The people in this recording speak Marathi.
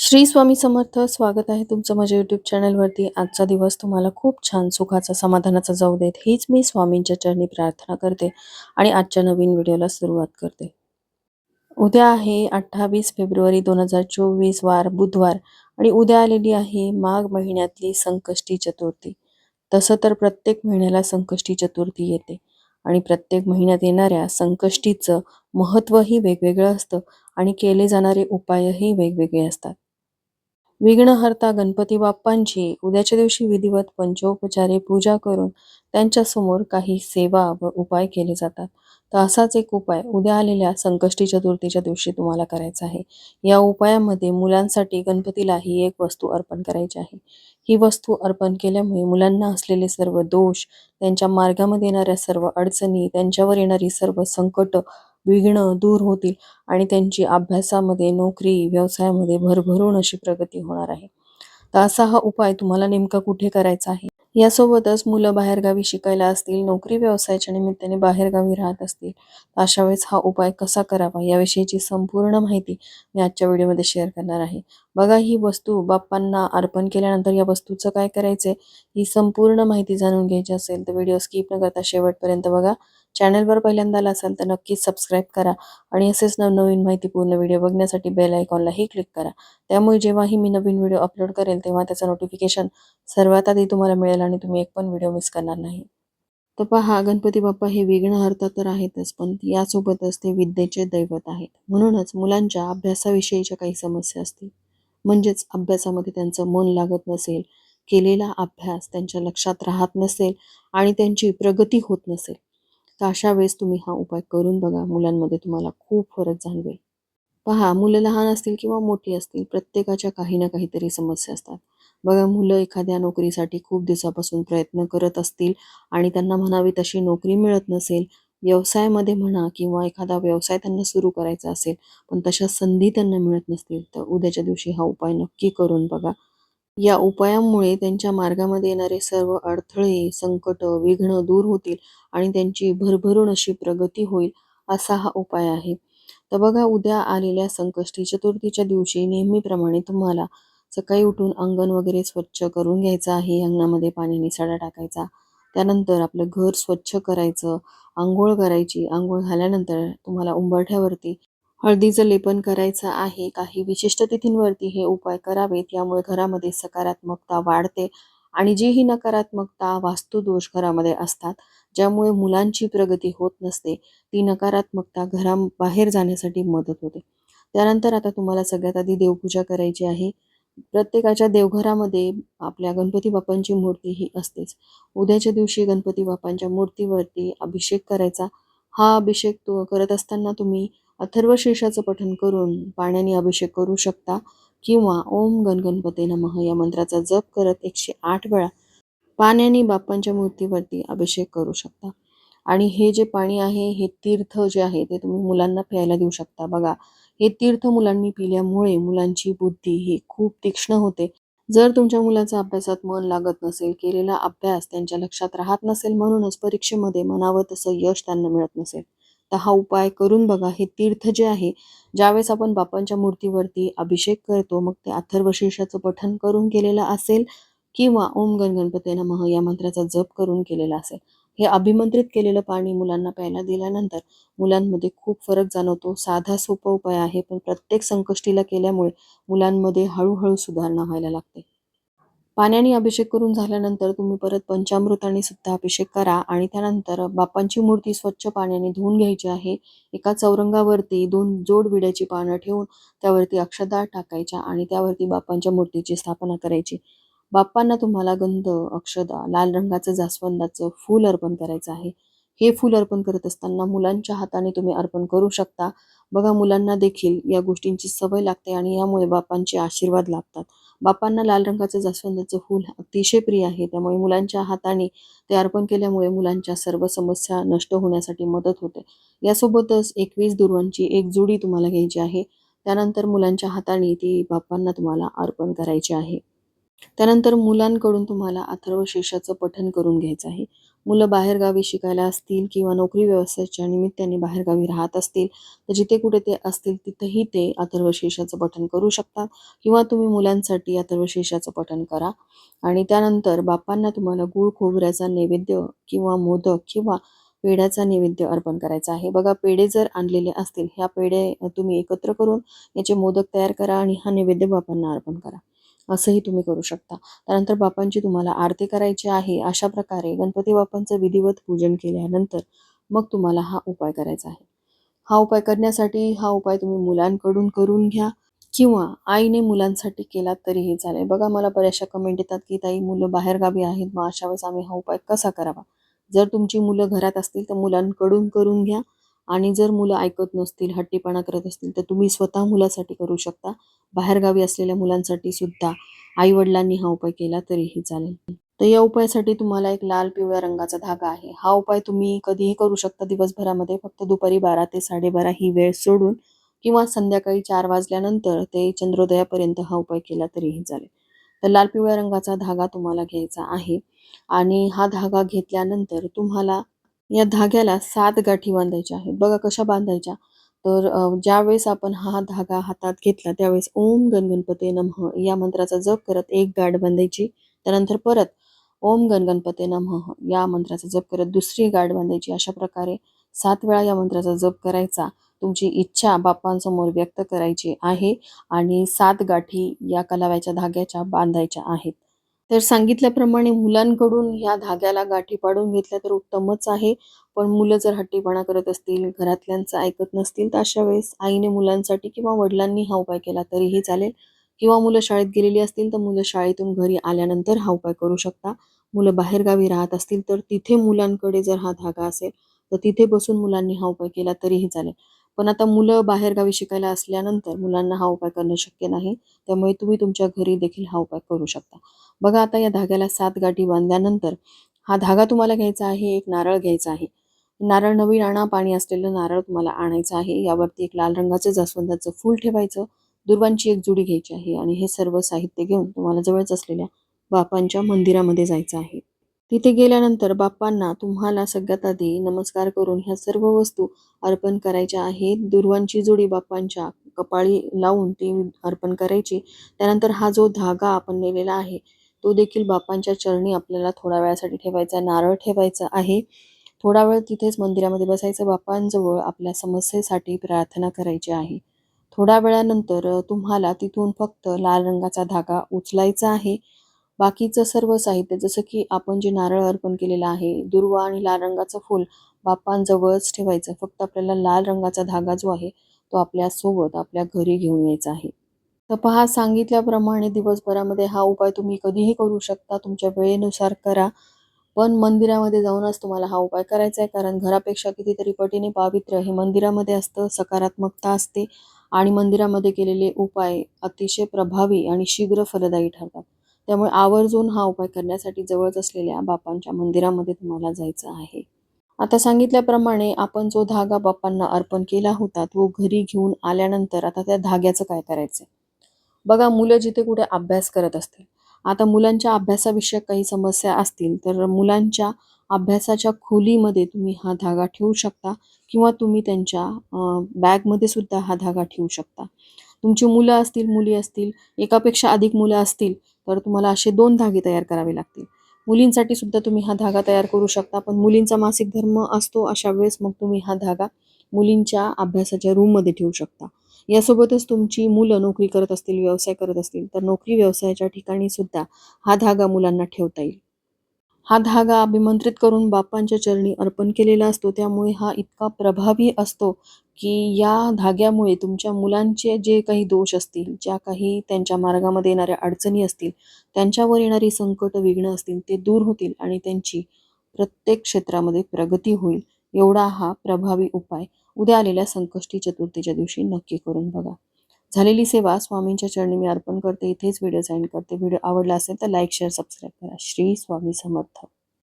श्री स्वामी समर्थ स्वागत आहे तुमचं माझ्या यूट्यूब चॅनलवरती आजचा दिवस तुम्हाला खूप छान सुखाचा समाधानाचा जाऊ देत. हीच मी स्वामींच्या चरणी प्रार्थना करते आणि आजच्या नवीन व्हिडिओला सुरुवात करते. उद्या आहे अठ्ठावीस फेब्रुवारी दोन हजार चोवीस वार बुधवार आणि उद्या आलेली आहे माघ महिन्यातली संकष्टी चतुर्थी. तसं तर प्रत्येक महिन्याला संकष्टी चतुर्थी येते आणि प्रत्येक महिन्यात येणाऱ्या संकष्टीचं महत्त्वही वेगवेगळं असतं आणि केले जाणारे उपायही वेगवेगळे असतात. विघ्नहर्ता गणपती बाप्पांची उद्याच्या दिवशी विधिवत पंचोपचारे पूजा करून त्यांच्यासमोर काही सेवा व उपाय केले जातात. तर असाच एक उपाय उद्या आलेल्या संकष्टी चतुर्थीच्या दिवशी तुम्हाला करायचा आहे. या उपायामध्ये मुलांसाठी गणपतीला ही एक वस्तू अर्पण करायची आहे. ही वस्तू अर्पण केल्यामुळे मुलांना असलेले सर्व दोष त्यांच्या मार्गामध्ये येणाऱ्या सर्व अडचणी त्यांच्यावर येणारी सर्व संकट विघ्न दूर होतील आणि त्यांची अभ्यासामध्ये नोकरी व्यवसायामध्ये भरभरून अशी प्रगती होणार आहे. तर असा हा उपाय तुम्हाला नेमका कुठे करायचा आहे? यासोबतच मुलं बाहेरगावी शिकायला असतील नोकरी व्यवसायाच्या निमित्ताने बाहेरगावी राहत असतील तर अशा वेळेस हा उपाय कसा करावा याविषयीची संपूर्ण माहिती मी आजच्या व्हिडिओमध्ये शेअर करणार आहे. बघा ही वस्तू बाप्पांना अर्पण केल्यानंतर या वस्तूचं काय करायचंय ही संपूर्ण माहिती जाणून घ्यायची असेल तर व्हिडिओ स्किप न करता शेवटपर्यंत बघा. चॅनलवर पहिल्यांदा आला असाल तर नक्कीच सबस्क्राईब करा आणि असेच नवनवीन माहितीपूर्ण व्हिडिओ बघण्यासाठी बेल आयकॉनलाही क्लिक करा. त्यामुळे जेव्हाही मी नवीन व्हिडिओ अपलोड करेल तेव्हा त्याचं नोटिफिकेशन सर्वात आधी तुम्हाला मिळेल आणि तुम्ही एक पण व्हिडिओ मिस करणार नाही. तर पहा गणपती बाप्पा हे विघ्नहर्ता तर आहेतच पण यासोबतच ते विद्येचे दैवत आहेत. म्हणूनच मुलांच्या अभ्यासाविषयीच्या काही समस्या असतील. म्हणजेच अभ्यासामध्ये त्यांचं मन लागत नसेल केलेला अभ्यास त्यांच्या लक्षात राहत नसेल आणि त्यांची प्रगती होत नसेल तर अशा वेळेस तुम्ही हा उपाय करून बघा. मुलांमध्ये तुम्हाला खूप फरक जाणवेल. पहा मुलं लहान असतील किंवा मोठी असतील प्रत्येकाच्या काही ना काहीतरी समस्या असतात. बघा मुलं एखाद्या नोकरीसाठी खूप दिवसापासून प्रयत्न करत असतील आणि त्यांना म्हणावी तशी नोकरी मिळत नसेल व्यवसायामध्ये म्हणा किंवा एखादा व्यवसाय त्यांना सुरू करायचा असेल पण तशा संधी त्यांना मिळत नसतील तर उद्याच्या दिवशी हा उपाय नक्की करून बघा. या उपायामुळे त्यांच्या मार्गामध्ये येणारे सर्व अडथळे संकट विघ्न दूर होतील आणि त्यांची भरभरून अशी प्रगती होईल असा हा उपाय आहे. तर बघा उद्या आलेल्या संकष्टी चतुर्थीच्या दिवशी नेहमीप्रमाणे तुम्हाला सकाळी उठून अंगण वगैरे स्वच्छ करून घ्यायचं आहे अंगणामध्ये पाण्याने सडा टाकायचा त्यानंतर आपलं घर स्वच्छ करायचं आंघोळ करायची आंघोळ झाल्यानंतर तुम्हाला उंबरठ्यावरती हळदीचं लेपन करायचं आहे. काही विशिष्ट तिथींवरती हे उपाय करावेत. यामुळे घरामध्ये सकारात्मकता वाढते आणि जी ही नकारात्मकता वास्तुदोष घरामध्ये असतात ज्यामुळे मुलांची प्रगती होत नसते. ती नकारात्मकता घराबाहेर जाण्यासाठी मदत होते. त्यानंतर आता तुम्हाला सगळ्यात आधी देवपूजा करायची आहे. प्रत्येकाच्या देवघरामध्ये आपल्या गणपती बाप्पांची मूर्ती ही असतेच. उद्याच्या दिवशी गणपती बाप्पांच्या मूर्तीवरती अभिषेक करायचा. हा अभिषेक तो करत असताना तुम्ही अथर्वशेषाचं पठण करून पाण्याने अभिषेक करू शकता किंवा ओम गणगणपते नमः या मंत्राचा जप करत एकशे आठ वेळा पाण्याने बाप्पांच्या मूर्तीवरती अभिषेक करू शकता. आणि हे जे पाणी आहे हे तीर्थ जे आहे ते तुम्ही मुलांना प्यायला देऊ शकता. बघा हे तीर्थ मुलांनी पिल्यामुळे मुलांची बुद्धी ही खूप तीक्ष्ण होते. जर तुमच्या मुलाचा अभ्यासात मन लागत नसेल केलेला अभ्यास त्यांच्या लक्षात राहत नसेल म्हणूनच परीक्षेमध्ये मनावं तसं यश त्यांना मिळत नसेल. तर हा उपाय करून बघा हे तीर्थ जे आहे ज्यावेळेस आपण बापांच्या मूर्तीवरती अभिषेक करतो मग ते अथर्वशीर्षाचं पठण करून केलेलं असेल किंवा ओम गण गणपती नमः या मंत्राचा जप करून केलेला असेल. हे अभिमंत्रित केलेलं पाणी मुलांना प्यायला दिल्यानंतर मुलांमध्ये खूप फरक जाणवतो. साधा सोपा उपाय आहे पण प्रत्येक संकष्टीला केल्यामुळे मुलांमध्ये हळूहळू सुधारणा व्हायला लागते. पाण्याने अभिषेक करून झाल्यानंतर तुम्ही परत पंचामृताने सुद्धा अभिषेक करा आणि त्यानंतर बाप्पांची मूर्ती स्वच्छ पाण्याने धुवून घ्यायची आहे. एका चौरंगावरती दोन जोड विड्याची पानं ठेवून त्यावरती अक्षदा टाकायच्या आणि त्यावरती बाप्पांच्या मूर्तीची स्थापना करायची. बाप्पांना तुम्हाला गंध अक्षदा लाल रंगाचं जास्वंदाचं फूल अर्पण करायचं आहे. हे फूल अर्पण करत असताना मुलांच्या हाताने तुम्ही अर्पण करू शकता. बघा मुलांना देखील या गोष्टींची सवय लागते आणि यामुळे बापांचे आशीर्वाद लाभतात. बापांना लाल रंगाचं जास्वंदाचं फूल अतिशय प्रिय आहे. त्यामुळे मुलांच्या हाताने ते अर्पण केल्यामुळे मुलांच्या सर्व समस्या नष्ट होण्यासाठी मदत होते. यासोबतच एकवीस दुर्वांची एक जोडी तुम्हाला घ्यायची आहे. त्यानंतर मुलांच्या हाताने ती बापांना तुम्हाला अर्पण करायची आहे. त्यानंतर मुलांकडून तुम्हाला अथर्व शेषाचं पठन करून घ्यायचं आहे. मुलं बाहेरगावी शिकायला असतील किंवा नोकरी व्यवसायाच्या निमित्ताने बाहेरगावी राहत असतील तर जिथे कुठे ते असतील तिथेही ते अथर्व शेषाचं पठन करू शकतात किंवा तुम्ही मुलांसाठी अथर्व शेषाचं पठन करा. आणि त्यानंतर बापांना तुम्हाला गूळ खोबऱ्याचा नैवेद्य किंवा मोदक किंवा पेढ्याचा नैवेद्य अर्पण करायचा आहे. बघा पेढे जर आणलेले असतील ह्या पेढे तुम्ही एकत्र करून याचे मोदक तयार करा आणि हा नैवेद्य बापांना अर्पण करा. असंही तुम्ही करू शकता. त्यानंतर बापांची तुम्हाला आरती करायची आहे. अशा प्रकारे गणपती बाप्पांचं विधिवत पूजन केल्यानंतर मग तुम्हाला हा उपाय करायचा आहे. हा उपाय करण्यासाठी हा उपाय तुम्ही मुलांकडून करून घ्या किंवा आईने मुलांसाठी केला तरीही चालेल. बघा मला बऱ्याचशा कमेंट येतात की ताई मुलं बाहेरगावी आहेत. मग अशा वेळेस आम्ही हा उपाय कसा करावा? जर तुमची मुलं घरात असतील तर मुलांकडून करून घ्या. आणि जर मुलं ऐकत नसतील हट्टीपणा करत असतील तर तुम्ही स्वतः मुलासाठी करू शकता. बाहेरगावी असलेल्या मुलांसाठी सुद्धा आई वडिलांनी हा उपाय केला तरीही चालेल. तर या उपायासाठी तुम्हाला एक लाल पिवळ्या रंगाचा धागा आहे. हा उपाय तुम्ही कधीही करू शकता दिवसभरामध्ये. फक्त दुपारी बारा ते साडेबारा ही वेळ सोडून किंवा संध्याकाळी चार वाजल्यानंतर ते चंद्रोदयापर्यंत हा उपाय केला तरीही चालेल. तर लाल पिवळ्या रंगाचा धागा तुम्हाला घ्यायचा आहे. आणि हा धागा घेतल्यानंतर तुम्हाला या धाग्याला सात गाठी बांधायच्या आहेत. बघा कशा बांधायच्या. तर ज्यावेळेस आपण हा धागा हातात घेतला त्यावेळेस ओम गणगणपते नमः या मंत्राचा जप करत एक गाठ बांधायची. त्यानंतर परत ओम गणगणपते नमः या मंत्राचा जप करत दुसरी गाठ बांधायची. अशा प्रकारे सात वेळा या मंत्राचा जप करायचा. तुमची इच्छा बाप्पांसमोर व्यक्त करायची आहे आणि सात गाठी या कलाव्याच्या धाग्याच्या बांधायच्या आहेत. तर सांगितल्याप्रमाणे मुलांकडून ह्या धाग्याला गाठी पाडून घेतल्या तर उत्तमच आहे. पण मुलं जर हट्टीपणा करत असतील घरातल्यांचं ऐकत नसतील तर अशा वेळेस आईने मुलांसाठी किंवा वडिलांनी हा उपाय केला तरीही चालेल. किंवा मुलं शाळेत गेलेली असतील तर मुलं शाळेतून घरी आल्यानंतर हा उपाय करू शकता. मुलं बाहेरगावी राहत असतील तर तिथे मुलांकडे जर हा धागा असेल तर तिथे बसून मुलांनी हा उपाय केला तरीही चालेल. पण आता मुलं बाहेरगावी शिकायला असल्यानंतर मुलांना हा उपाय करणं शक्य नाही. त्यामुळे तुम्ही तुमच्या घरी देखील हा उपाय करू शकता. बघा आता या धाग्याला सात गाठी बांधल्यानंतर हा धागा तुम्हाला घ्यायचा आहे एक नारळ घ्यायचा आहे. नारळ नवीन आणा पाणी असलेलं नारळ तुम्हाला आणायचं आहे. यावरती एक लाल रंगाचं जास्वंदाचं फूल ठेवायचं. दुर्वांची एक जुडी घ्यायची आहे आणि हे सर्व साहित्य घेऊन तुम्हाला जवळच असलेल्या बापांच्या मंदिरामध्ये जायचं आहे. तिथे गेल्यानंतर बाप्पांना तुम्हाला सगळ्यात आधी नमस्कार करून ह्या सर्व वस्तू अर्पण करायच्या आहेत. दुर्वांची जोडी बाप्पांच्या कपाळी लावून ती अर्पण करायची. त्यानंतर हा जो धागा आपण नेलेला आहे तो देखील बाप्पांच्या चरणी आपल्याला थोड्या वेळासाठी ठेवायचा नारळ ठेवायचा आहे. थोडा वेळ तिथेच मंदिरामध्ये बसायचं. बाप्पांजवळ आपल्या समस्येसाठी प्रार्थना करायची आहे. थोड्या वेळानंतर तुम्हाला तिथून फक्त लाल रंगाचा धागा उचलायचा आहे. बाकीचं सर्व साहित्य जसं की आपण जे नारळ अर्पण केलेलं आहे दुर्वा आणि लाल रंगाचं फूल बाप्पांजवळच ठेवायचं. फक्त आपल्याला लाल रंगाचा धागा जो आहे तो आपल्यासोबत आपल्या घरी घेऊन यायचा आहे. तर पहा सांगितल्याप्रमाणे दिवसभरामध्ये हा उपाय तुम्ही कधीही करू शकता. तुमच्या वेळेनुसार करा. पण मंदिरामध्ये जाऊनच तुम्हाला हा उपाय करायचा आहे कारण घरापेक्षा कितीतरी पटीने पावित्र्य हे मंदिरामध्ये असतं सकारात्मकता असते. आणि मंदिरामध्ये केलेले उपाय अतिशय प्रभावी आणि शीघ्र फलदायी ठरतात. त्यामुळे आवर्जून हा उपाय करण्यासाठी जवळच असलेल्या बापांच्या मंदिरामध्ये तुम्हाला जायचं आहे. आता सांगितल्याप्रमाणे आपण जो धागा बाप्पांना अर्पण केला होता तो घरी घेऊन आल्यानंतर आता त्या धाग्याचं काय करायचं बघा मुलं जिथे कुठे अभ्यास करत असतील. आता मुलांच्या अभ्यासाविषयक काही समस्या असतील तर मुलांच्या अभ्यासाच्या खोलीमध्ये तुम्ही हा धागा ठेवू शकता किंवा तुम्ही त्यांच्या बॅगमध्ये सुद्धा हा धागा ठेवू शकता. तुमची मुलं असतील मुली असतील एकापेक्षा अधिक मुलं असतील तर तुम्हाला असे दोन धागे तयार करावे लागतील. मुलींसाठी सुद्धा तुम्ही हा धागा तयार करू शकता पण मुलींचा मासिक धर्म असतो अशा वेळेस मग तुम्ही हा धागा मुलींच्या अभ्यासाच्या रूममध्ये ठेवू शकता. यासोबतच तुमची मुलं नोकरी करत असतील व्यवसाय करत असतील तर नोकरी व्यवसायाच्या ठिकाणी सुद्धा हा धागा मुलांना ठेवता येईल. हा धागा अभिमंत्रित करून बाप्पांच्या चरणी अर्पण केलेला असतो त्यामुळे हा इतका प्रभावी असतो की या धाग्यामुळे तुमच्या मुलांचे जे काही दोष असतील ज्या काही त्यांच्या मार्गामध्ये येणाऱ्या अडचणी असतील त्यांच्यावर येणारी संकट विघ्न असतील ते दूर होतील आणि त्यांची प्रत्येक क्षेत्रामध्ये प्रगती होईल. एवढा हा प्रभावी उपाय उद्या आलेल्या संकष्टी चतुर्थीच्या दिवशी नक्की करून बघा. झालेली सेवा स्वामींच्या चरणी मी अर्पण करते. इथेच व्हिडिओ साईन करते. व्हिडिओ आवडला असेल तर लाईक शेअर सबस्क्राईब करा. श्री स्वामी समर्थ.